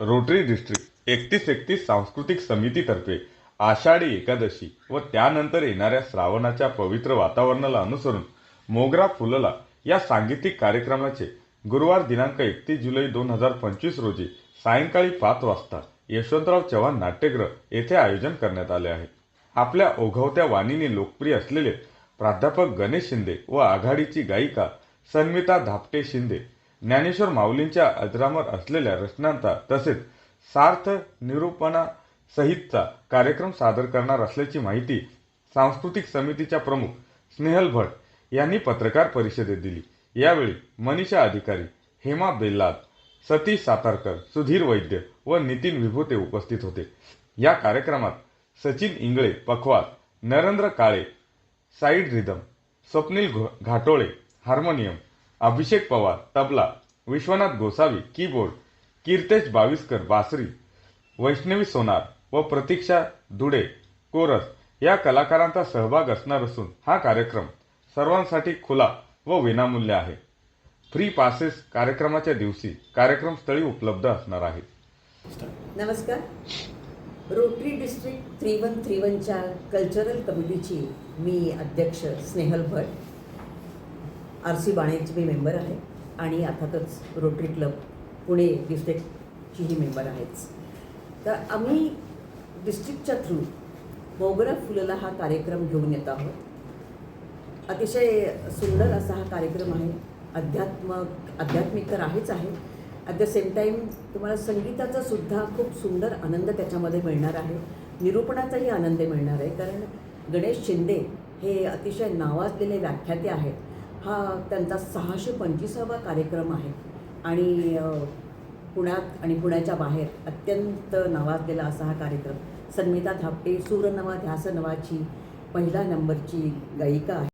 Rotary district एकतीस एकतीस सांस्कृतिक समितीतर्फे आषाढी एकादशी व त्यानंतर येणाऱ्या श्रावणाच्या पवित्र वातावरणाला अनुसरून मोगरा फुलला या सांगीतिक कार्यक्रमाचे गुरुवार दिनांक एकतीस जुलै दोन हजार पंचवीस रोजी सायंकाळी पाच वाजता यशवंतराव चव्हाण नाट्यगृह येथे आयोजन करण्यात आले आहे. आपल्या ओघवत्या वाणीने लोकप्रिय असलेले प्राध्यापक गणेश शिंदे व आघाडीची गायिका सन्मिता धापटे शिंदे ज्ञानेश्वर माऊलींच्या अजरामर असलेल्या रचनांचा तसेच सार्थ निरूपणा सहितचा कार्यक्रम सादर करणार असल्याची माहिती सांस्कृतिक समितीच्या प्रमुख स्नेहल भट यांनी पत्रकार परिषदेत दिली. यावेळी मनीषा अधिकारी हेमा बेल्लाद सतीश सातारकर सुधीर वैद्य व नितीन विभूते उपस्थित होते. या कार्यक्रमात Sachin Ingle pakhawaj Narendra Kale side rhythm Swapnil Ghatole harmonium Abhishek Pawar tabla Vishwanath Gosavi keyboard Kirtesh Baviskar बासरी वैष्णवी सोनार व प्रतीक्षा धुडे कोरस या कलाकारांचा सहभाग असणार असून हा कार्यक्रम सर्वांसाठी खुला व विनामूल्य आहे. फ्री पासेस कार्यक्रमाच्या दिवशी कार्यक्रमस्थळी उपलब्ध असणार आहेत. नमस्कार. Rotary district three one three वनच्या कल्चरल कमिटीची मी अध्यक्ष स्नेहल भट. आर सी बाणेची मी मेंबर आहे आणि अर्थातच रोटरी क्लब पुणे डिस्ट्रिक्टचीही मेंबर आहेच. तर आम्ही डिस्ट्रिक्टच्या थ्रू मोगरा फुलला हा कार्यक्रम घेऊन येत आहोत. अतिशय सुंदर असा हा कार्यक्रम आहे. अध्यात्मक आध्यात्मिक तर आहेच आहे. ॲट द सेम टाईम तुम्हाला संगीताचा सुद्धा खूप सुंदर आनंद त्याच्यामध्ये मिळणार आहे. निरूपणाचाही आनंद मिळणार आहे. कारण गणेश शिंदे हे अतिशय नावाजलेले व्याख्याते आहेत. हा त्यांचा सहाशे पंचवीसावा कार्यक्रम आहे. आणि पुण्यात आणि पुण्याच्या बाहेर अत्यंत नावाजलेला असा हा कार्यक्रम. सन्मिता थापटे सूरनवा ध्यासनवाची पहिल्या पहिला नंबरची गायिका आहे.